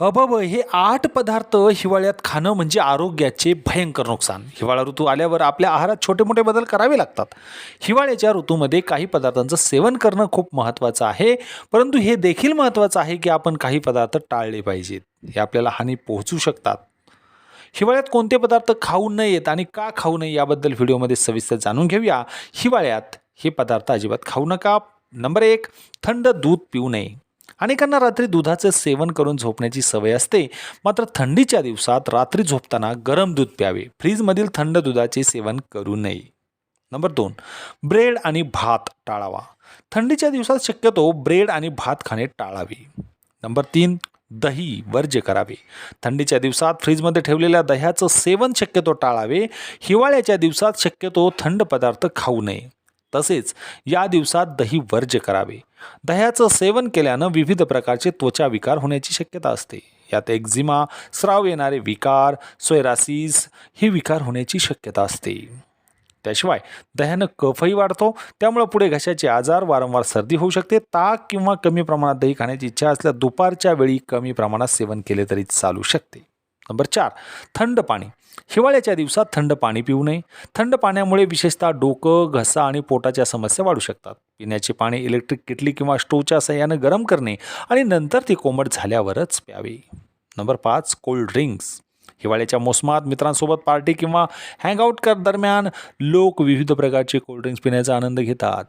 अबब हे आठ पदार्थ हिवाळ्यात खाणं म्हणजे आरोग्याचे भयंकर नुकसान. हिवाळा ऋतू आल्यावर आपल्या आहारात छोटे मोठे बदल करावे लागतात. हिवाळ्याच्या ऋतूमध्ये काही पदार्थांचं सेवन करणं खूप महत्त्वाचं आहे परंतु हे देखील महत्त्वाचं आहे की आपण काही पदार्थ टाळले पाहिजेत. हे आपल्याला हानी पोहोचू शकतात. हिवाळ्यात कोणते पदार्थ खाऊ नयेत आणि का खाऊ नये याबद्दल व्हिडिओमध्ये सविस्तर जाणून घेऊया. हिवाळ्यात हे पदार्थ अजिबात खाऊ नका. नंबर एक थंड दूध पिऊ नये. अनेकांना रात्री दुधाचं सेवन करून झोपण्याची सवय असते. मात्र थंडीच्या दिवसात रात्री झोपताना गरम दूध प्यावे. फ्रीजमधील थंड दुधाचे सेवन करू नये. नंबर दोन ब्रेड आणि भात टाळावा. थंडीच्या दिवसात शक्यतो ब्रेड आणि भात खाणे टाळावे. नंबर तीन दही वर्ज्य करावे. थंडीच्या दिवसात फ्रीजमध्ये ठेवलेल्या दह्याचं सेवन शक्यतो टाळावे. हिवाळ्याच्या दिवसात शक्यतो थंड पदार्थ खाऊ नये. तसेच या दिवसात दही वर्ज्य करावे. दह्याचं सेवन केल्यानं विविध प्रकारचे त्वचा विकार होण्याची शक्यता असते. यात एक्झिमा स्राव येणारे विकार सोयरासिस हे विकार होण्याची शक्यता असते. त्याशिवाय दह्यानं कफही वाढतो. त्यामुळे पुढे घशाचे आजार वारंवार सर्दी होऊ शकते. ताक किंवा कमी प्रमाणात दही खाण्याची इच्छा असल्यास दुपारच्या वेळी कमी प्रमाणात सेवन केले तरी चालू शकते. नंबर चार थंड पाणी. हिवाळ्याच्या दिवसात थंड पाणी पिऊ नये. थंड पाण्यामुळे विशेषतः डोकं घसा आणि पोटाच्या समस्या वाढू शकतात. पिण्याचे पाणी इलेक्ट्रिक किटली किंवा स्टोवच्या सहाय्यानं गरम करणे आणि नंतर ती कोमट झाल्यावरच प्यावे. नंबर पाच कोल्ड ड्रिंक्स. हिवाळ्याच्या मोसमात मित्रांसोबत पार्टी किंवा हँगआउट कर दरम्यान लोक विविध प्रकारचे कोल्ड्रिंक्स पिण्याचा आनंद घेतात.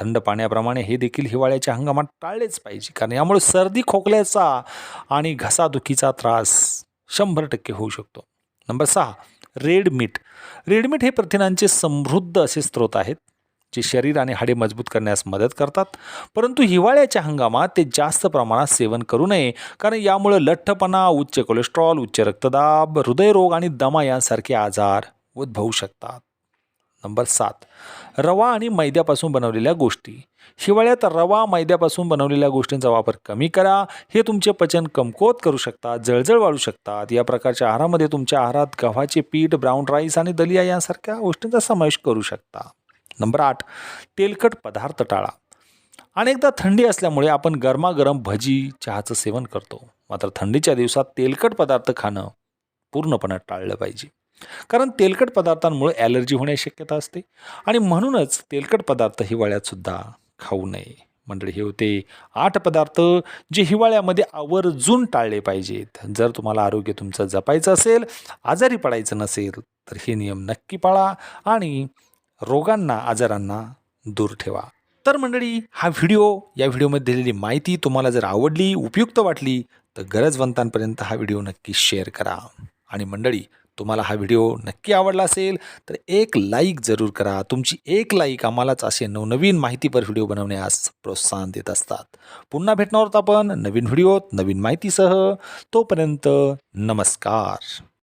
थंड पाण्याप्रमाणे हे देखील हिवाळ्याच्या हंगामात टाळलेच पाहिजे कारण यामुळे सर्दी खोकल्याचा आणि घसादुखीचा त्रास शंभर टक्के होऊ शकतो. नंबर सहा रेड मीठ. रेड मीठ हे प्रथिनांचे समृद्ध असे स्रोत आहेत जे शरीर आणि हाडे मजबूत करण्यास मदत करतात. परंतु हिवाळ्याच्या हंगामात ते जास्त प्रमाणात सेवन करू नये कारण यामुळे लठ्ठपणा उच्च कोलेस्ट्रॉल उच्च रक्तदाब हृदयरोग आणि दमा यांसारखे आजार उद्भवू शकतात. नंबर सात. रवा आणि मैद्यापासून बनवलेल्या गोष्टी. हिवाळ्यात रवा मैद्यापासून बनवलेल्या गोष्टींचा वापर कमी करा. हे तुमचे पचन कमकुवत करू शकतात जळजळ वाढू शकतात. या प्रकारच्या आहारामध्ये तुमच्या आहारात गव्हाचे पीठ ब्राऊन राईस आणि दलिया यांसारख्या गोष्टींचा समावेश करू शकता. नंबर आठ. तेलकट पदार्थ टाळा. अनेकदा थंडी असल्यामुळे आपण गरमागरम भजी चहाचं सेवन करतो. मात्र थंडीच्या दिवसात तेलकट पदार्थ खाणं पूर्णपणे टाळलं पाहिजे. कारण तेलकट पदार्थांमुळे ॲलर्जी होण्याची शक्यता असते. आणि म्हणूनच तेलकट पदार्थ हिवाळ्यातसुद्धा खाऊ नये. मंडळी हे होते आठ पदार्थ जे हिवाळ्यामध्ये आवर्जून टाळले पाहिजेत. जर तुम्हाला आरोग्य तुमचं जपायचं असेल आजारी पडायचं नसेल तर हे नियम नक्की पाळा आणि रोगांना आजारांना दूर ठेवा. तर मंडळी हा व्हिडिओ या व्हिडिओमध्ये दिलेली माहिती तुम्हाला जर आवडली उपयुक्त वाटली तर गरजवंतांपर्यंत हा व्हिडिओ नक्की शेअर करा. आणि मंडळी तुम्हाला हा व्हिडिओ नक्की आवडला असेल तर एक लाईक जरूर करा. तुमची एक लाईक आम्हालाच असे नवनवीन माहितीपर व्हिडिओ बनवण्यास प्रोत्साहन देत असतात. पुन्हा भेटणार आहोत आपण नवीन व्हिडिओत नवीन माहितीसह. तोपर्यंत नमस्कार.